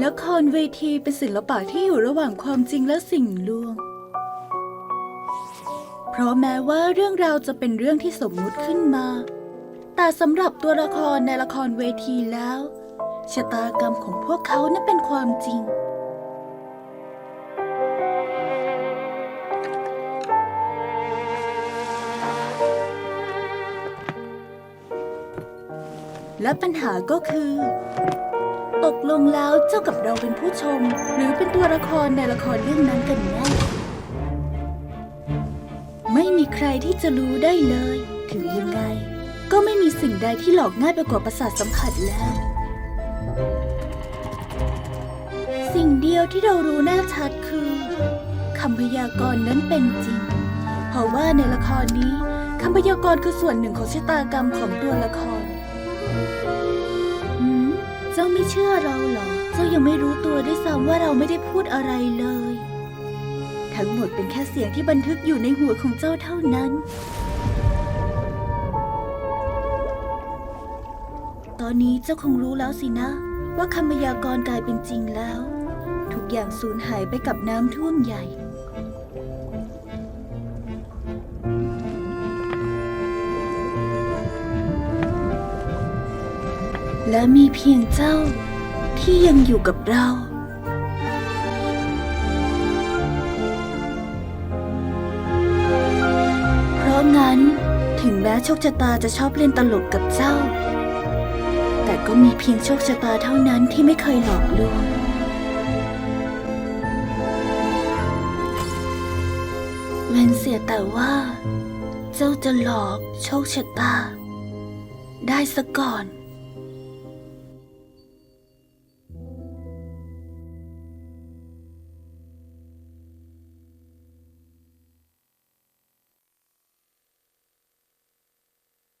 ละครเวทีเป็นศิลปะที่อยู่ระหว่างความจริงและสิ่งลวง เพราะแม้ว่าเรื่องราวจะเป็นเรื่องที่สมมุติขึ้นมา แต่สำหรับตัวละครในละครเวทีแล้วชะตากรรมของพวกเขานั้นเป็นความจริง และปัญหาก็คือ ตกลงแล้วเจ้ากับเราเป็นผู้ชม หรือเป็นตัวละครในละครเรื่องนั้นกันแน่ไม่มีใครที่จะรู้ได้เลย ถึงยังไง ก็ไม่มีสิ่งใดที่หลอกง่ายไปกว่าประสาทสัมผัสแล้ว สิ่งเดียวที่เรารู้แน่ชัดคือคำพยากรณ์นั้นเป็นจริง เพราะว่าในละครนี้คำพยากรณ์คือส่วนหนึ่งของชะตากรรมของตัวละคร จ้าไม่เชื่อเราเหรอ เจ้ายังไม่รู้ตัวด้วยซ้ำว่าเราไม่ได้พูดอะไรเลย ทั้งหมดเป็นแค่เสียงที่บันทึกอยู่ในหัวของเจ้าเท่านั้น ตอนนี้เจ้าคงรู้แล้วสินะ ว่าคำพยากรณ์กลายเป็นจริงแล้ว ทุกอย่างสูญหายไปกับน้ำท่วมใหญ่ และมีเพียงเจ้าที่ยังอยู่กับเรา เพราะงั้นถึงแม้โชคชะตาจะชอบเล่นตลกกับเจ้า แต่ก็มีเพียงโชคชะตาเท่านั้นที่ไม่เคยหลอกลวงเวนเสียแต่ว่า เจ้าจะหลอกโชคชะตา ได้ซะก่อน